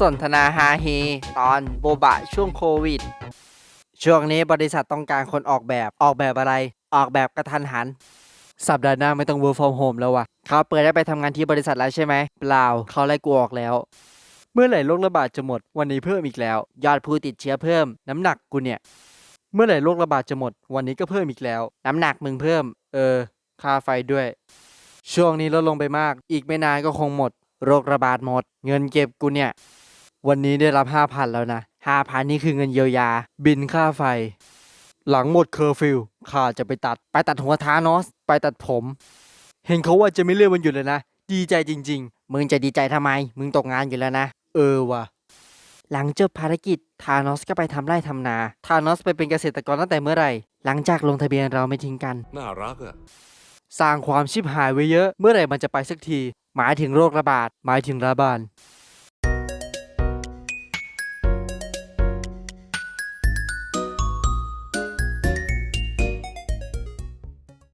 สนทนาฮาเฮตอนโบบะช่วงโควิด ช่วงนี้บริษัทต้องการคนออกแบบออกแบบอะไร ออกแบบกระทันหัน สัปดาห์หน้าไม่ต้อง work from home แล้ววะเขาเปิดได้ไปทำงานที่บริษัทแล้วใช่ไหมเปล่าเขาไล่กูออกแล้ว เมื่อไหร่โรคระบาดจะหมด วันนี้เพิ่มอีกแล้ว ยอดผู้ติดเชื้อเพิ่ม น้ำหนักกูเนี่ย เมื่อไหร่โรคระบาดจะหมด วันนี้ก็เพิ่มอีกแล้ว น้ำหนักมึงเพิ่ม เออค่าไฟด้วย ช่วงนี้ลดลงไปมาก อีกไม่นานก็คงหมด โรคระบาดหมด เงินเก็บกูเนี่ย วันนี้ได้รับห้าพันแล้วนะห้าพันนี่คือเงินเยียวยา บินค่าไฟ หลังหมดเคอร์ฟิวข้าจะไปตัดไปตัดหัวทานอส ไปตัดผม เห็นเขาว่าจะไม่เลื่อนวันหยุดเลยนะ ดีใจจริง ๆ มึงจะดีใจทำไม มึงตกงานอยู่แล้วนะ เออว่ะหลังจบภารกิจทานอสก็ไปทำไร่ทำนา ทานอสไปเป็นเกษตรกรตั้งแต่เมื่อไหร่ หลังจากลงทะเบียนเราไม่ทิ้งกัน น่ารักอะสร้างความชิบหายไว้เยอะ เมื่อไหร่มันจะไปสักที หมายถึงโรคระบาด หมายถึงระบาด